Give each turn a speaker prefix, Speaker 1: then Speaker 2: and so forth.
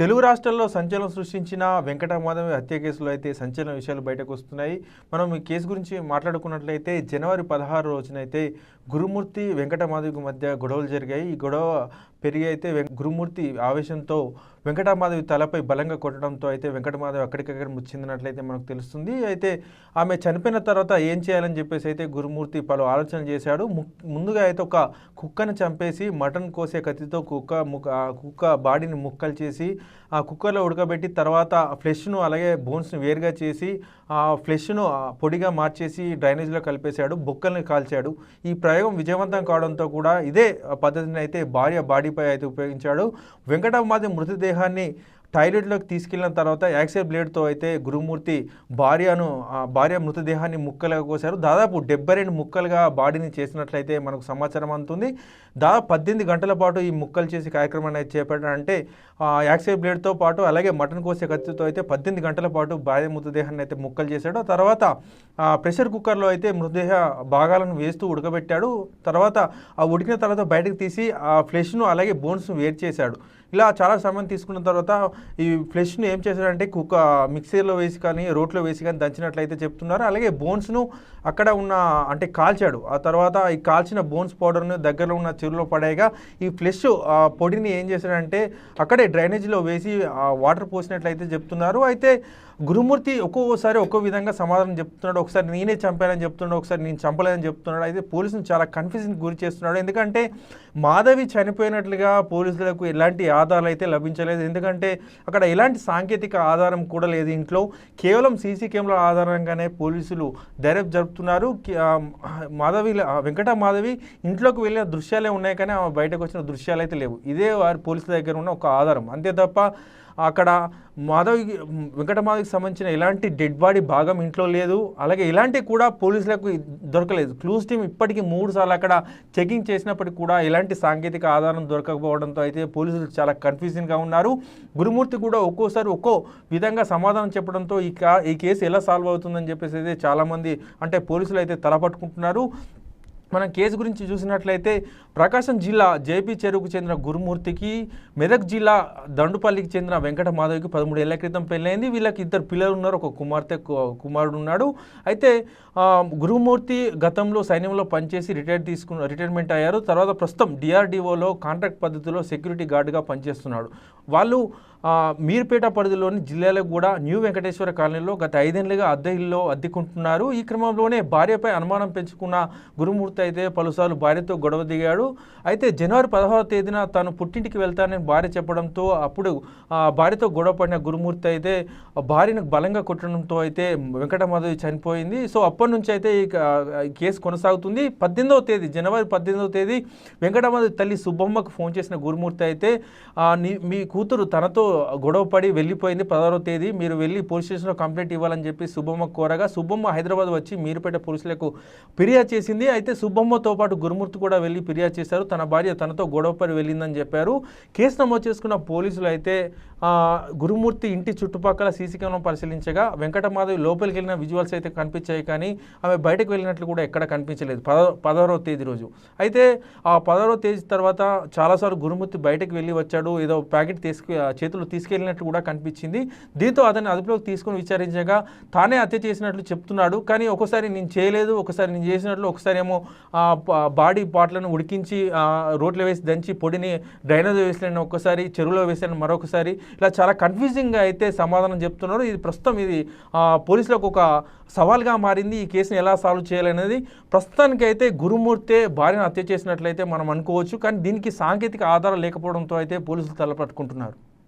Speaker 1: తెలుగు రాష్ట్రాల్లో సంచలనం సృష్టించిన వెంకట మాధవి హత్య కేసులో అయితే సంచలన విషయాలు బయటకు వస్తున్నాయి. మనం ఈ కేసు గురించి మాట్లాడుకున్నట్లయితే జనవరి పదహారు రోజునైతే గురుమూర్తి వెంకటమాధవికి మధ్య గొడవలు జరిగాయి. ఈ గొడవ పెరిగి అయితే వెం- గురుమూర్తి ఆవేశంతో వెంకటమాధవి తలపై బలంగా కొట్టడంతో అయితే వెంకటమాధవి అక్కడికక్కడ ముచ్చిందినట్లయితే మనకు తెలుస్తుంది. అయితే ఆమె చనిపోయిన తర్వాత ఏం చేయాలని చెప్పేసి అయితే గురుమూర్తి పలు ఆలోచనలు చేశాడు. ము- ముందుగా అయితే ఒక కుక్కను చంపేసి మటన్ కోసే కత్తితో కుక్క ముక్క కుక్క బాడీని ముక్కలు చేసి ఆ కుక్కర్లో ఉడకబెట్టి తర్వాత ఫ్లెష్ను అలాగే బోన్స్ను వేరుగా చేసి ఆ ఫ్లెష్ను పొడిగా మార్చేసి డ్రైనేజ్లో కలిపేశాడు. బొక్కల్ని కాల్చాడు. ఈ ప్రయోగం విజయవంతం కావడంతో కూడా ఇదే పద్ధతిని అయితే భార్య బాడీపై అయితే ఉపయోగించాడు. వెంకటమాది మృతదేహాన్ని టాయిలెట్లోకి తీసుకెళ్ళిన తర్వాత యాక్సిల్ బ్లేడ్తో అయితే గురుమూర్తి భార్యను భార్య మృతదేహాన్ని ముక్కలుగా కోశారు. దాదాపు డెబ్బై రెండు ముక్కలుగా బాడీని చేసినట్లయితే మనకు సమాచారం అందుతుంది. దాదాపు పద్దెనిమిది గంటల పాటు ఈ ముక్కలు చేసి కార్యక్రమాన్ని అయితే చేపట్టారంటే యాక్సిల్ బ్లేడ్తో పాటు అలాగే మటన్ కోసే కత్తితో అయితే పద్దెనిమిది గంటల పాటు భార్య మృతదేహాన్ని అయితే ముక్కలు చేశాడు. తర్వాత ప్రెషర్ కుక్కర్లో అయితే మృతదేహ భాగాలను వేస్తూ ఉడకబెట్టాడు. తర్వాత ఆ ఉడికిన తర్వాత బయటకు తీసి ఆ ఫ్లెష్ను అలాగే బోన్స్ను వేరు చేశాడు. ఇలా చాలా సమయం తీసుకున్న తర్వాత ఈ ఫ్లెష్ను ఏం చేశాడంటే కుక్క మిక్సీలో వేసి కానీ రోట్లో వేసి కానీ దంచినట్లయితే చెప్తున్నారు. అలాగే బోన్స్ను అక్కడ ఉన్న అంటే కాల్చాడు. ఆ తర్వాత ఈ కాల్చిన బోన్స్ పౌడర్ను దగ్గరలో ఉన్న చెరువులో పడేయగా ఈ ఫ్లెష్ ఆ పొడిని ఏం చేశాడంటే అక్కడే డ్రైనేజీలో వేసి ఆ వాటర్ పోసినట్లయితే చెప్తున్నారు. అయితే గురుమూర్తి ఒక్కొక్కసారి ఒక్కో విధంగా సమాధానం చెప్తున్నాడు. ఒకసారి నేనే చంపానని చెప్తున్నాడు ఒకసారి నేను చంపలేదని చెప్తున్నాడు. అయితే పోలీసులు చాలా కన్ఫ్యూజన్ గురి చేస్తున్నాడు. ఎందుకంటే మాధవి చనిపోయినట్లుగా పోలీసులకు ఎలాంటి ఆధారాలు అయితే లభించలేదు. ఎందుకంటే అక్కడ ఎలాంటి సాంకేతిక ఆధారం కూడా లేదు. ఇంట్లో కేవలం సీసీ కెమెరా ఆధారంగానే పోలీసులు దర్యాప్తు జరుపుతున్నారు. మాధవి వెంకట మాధవి ఇంట్లోకి వెళ్ళిన దృశ్యాలే ఉన్నాయి కానీ ఆమె బయటకు వచ్చిన దృశ్యాలు అయితే లేవు. ఇదే వారి పోలీసుల దగ్గర ఉన్న ఒక ఆధారం. అంతే తప్ప అక్కడ మాధవి వెంకటమాధవికి సంబంధించిన ఎలాంటి డెడ్ బాడీ భాగం ఇంట్లో లేదు. అలాగే ఇలాంటి కూడా పోలీసులకు దొరకలేదు. క్లూస్ టీమ్ ఇప్పటికీ మూడు సార్లు అక్కడ చెకింగ్ చేసినప్పటికీ కూడా ఎలాంటి సాంకేతిక ఆధారం దొరకకపోవడంతో అయితే పోలీసులు చాలా కన్ఫ్యూజన్గా ఉన్నారు. గురుమూర్తి కూడా ఒక్కోసారి ఒక్కో విధంగా సమాధానం చెప్పడంతో ఈ కా ఈ కేసు ఎలా సాల్వ్ అవుతుందని చెప్పేసి అయితే చాలామంది అంటే పోలీసులు అయితే తలపట్టుకుంటున్నారు. మనం కేసు గురించి చూసినట్లయితే ప్రకాశం జిల్లా జేపీ చెరువుకు చెందిన గురుమూర్తికి మెదక్ జిల్లా దండుపల్లికి చెందిన వెంకట మాధవికి పదమూడు ఏళ్ళ క్రితం పెళ్ళైంది. వీళ్ళకి ఇద్దరు పిల్లలు ఉన్నారు. ఒక కుమార్తె కుమారుడు ఉన్నాడు. అయితే గురుమూర్తి గతంలో సైన్యంలో పనిచేసి రిటైర్ తీసుకున్న రిటైర్మెంట్ అయ్యారు. తర్వాత ప్రస్తుతం డిఆర్డిఓలో కాంట్రాక్ట్ పద్ధతిలో సెక్యూరిటీ గార్డుగా పనిచేస్తున్నాడు. వాళ్ళు మీర్పేట పరిధిలోని జిల్లాలో కూడా న్యూ వెంకటేశ్వర కాలనీలో గత ఐదేళ్ళుగా అద్దె ఇల్లు అద్దెకుంటున్నారు. ఈ క్రమంలోనే భార్యపై అనుమానం పెంచుకున్న గురుమూర్తి అయితే పలుసార్లు భార్యతో గొడవ దిగాడు. అయితే జనవరి పదహారవ తేదీన తాను పుట్టింటికి వెళ్తానని భార్య చెప్పడంతో అప్పుడు భార్యతో గొడవ పడిన గురుమూర్తి అయితే భార్యను బలంగా కొట్టడంతో అయితే వెంకటమాధవి చనిపోయింది. సో అప్పటి నుంచి అయితే ఈ కేసు కొనసాగుతుంది. పద్దెనిమిదవ తేదీ జనవరి పద్దెనిమిదవ తేదీ వెంకటమాధవి తల్లి సుబ్బమ్మకు ఫోన్ చేసిన గురుమూర్తి అయితే మీ కూతురు తనతో గొడవ పడి వెళ్ళిపోయింది పదహారో తేదీ. మీరు వెళ్ళి పోలీస్ స్టేషన్లో కంప్లైంట్ ఇవ్వాలని చెప్పి సుబ్బమ్మ కోరగా సుబ్బమ్మ హైదరాబాద్ వచ్చి మీరుపేట పోలీసులకు ఫిర్యాదు చేసింది. అయితే సుబ్బమ్మతో పాటు గురుమూర్తి కూడా వెళ్ళి ఫిర్యాదు చేశారు. తన భార్య తనతో గొడవ పడి వెళ్ళిందని చెప్పారు. కేసు నమోదు చేసుకున్న పోలీసులు అయితే గురుమూర్తి ఇంటి చుట్టుపక్కల సీసీ కెమెరా పరిశీలించగా వెంకటమాధవి లోపలికి వెళ్ళిన విజువల్స్ అయితే కనిపించాయి కానీ ఆమె బయటకు వెళ్ళినట్లు కూడా ఎక్కడ కనిపించలేదు. పద పదహారవ తేదీ రోజు. అయితే ఆ పదహారో తేదీ తర్వాత చాలాసార్లు గురుమూర్తి బయటకు వెళ్ళి వచ్చాడు. ఏదో ప్యాకెట్ తీసుకు చేతులు చేతులు తీసుకెళ్ళినట్లు కూడా కనిపించింది. దీంతో అతన్ని అదుపులోకి తీసుకొని విచారించగా తానే హత్య చేసినట్లు చెప్తున్నాడు కానీ ఒకసారి నేను చేయలేదు ఒకసారి నేను చేసినట్లు ఒకసారి ఏమో బాడీ పార్ట్లను ఉడికించి రోడ్లో వేసి దంచి పొడిని డ్రైనేజ్ వేసాను ఒక్కసారి చెరువులో వేసాను మరొకసారి ఇలా చాలా కన్ఫ్యూజింగ్గా అయితే సమాధానం చెప్తున్నారు. ఇది ప్రస్తుతం ఇది పోలీసులకు ఒక సవాల్గా మారింది. ఈ కేసుని ఎలా సాల్వ్ చేయాలనేది ప్రస్తుతానికి అయితే గురుమూర్తే భార్యను హత్య చేసినట్లయితే మనం అనుకోవచ్చు. కానీ దీనికి సాంకేతిక ఆధారం లేకపోవడంతో అయితే పోలీసులు తలపట్టుకుంటున్నారు.